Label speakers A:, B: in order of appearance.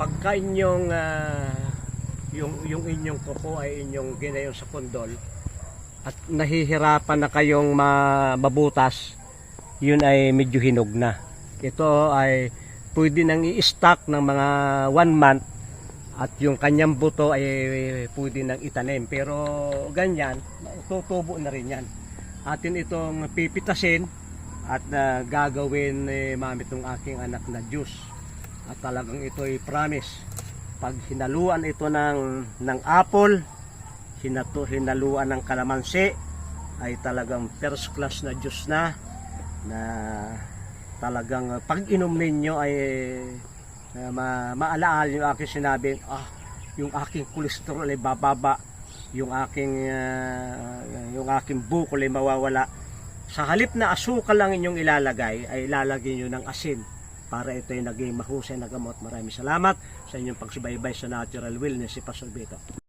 A: pagka inyong ah, yung yung inyong kuko ay inyong ginayon sa pundol at nahihirapan na kayong ma- mabutas, yun ay medyo hinog na. Ito ay pwede nang i-stock ng mga one month at yung kanyang buto ay pwede nang itanim. Pero ganyan, tutubo na rin yan. Atin itong pipitasin at ah, gagawin eh, mami itong aking anak na juice. At talagang ito ay promise. Pag hinaluan ito ng, ng apple, hinato, hinaluan ng kalamansi, ay talagang first class na juice na na talagang pag inom ninyo ay uh, ma maalaala yung aking sinabi, ah, yung aking kolesterol ay bababa, yung aking uh, yung aking bukol ay mawawala. Sa halip na asukal lang inyong ilalagay, ay ilalagay nyo ng asin para ito ay naging mahusay na gamot. Maraming salamat sa inyong pagsubaybay sa Natural Wellness si Pastor Vito.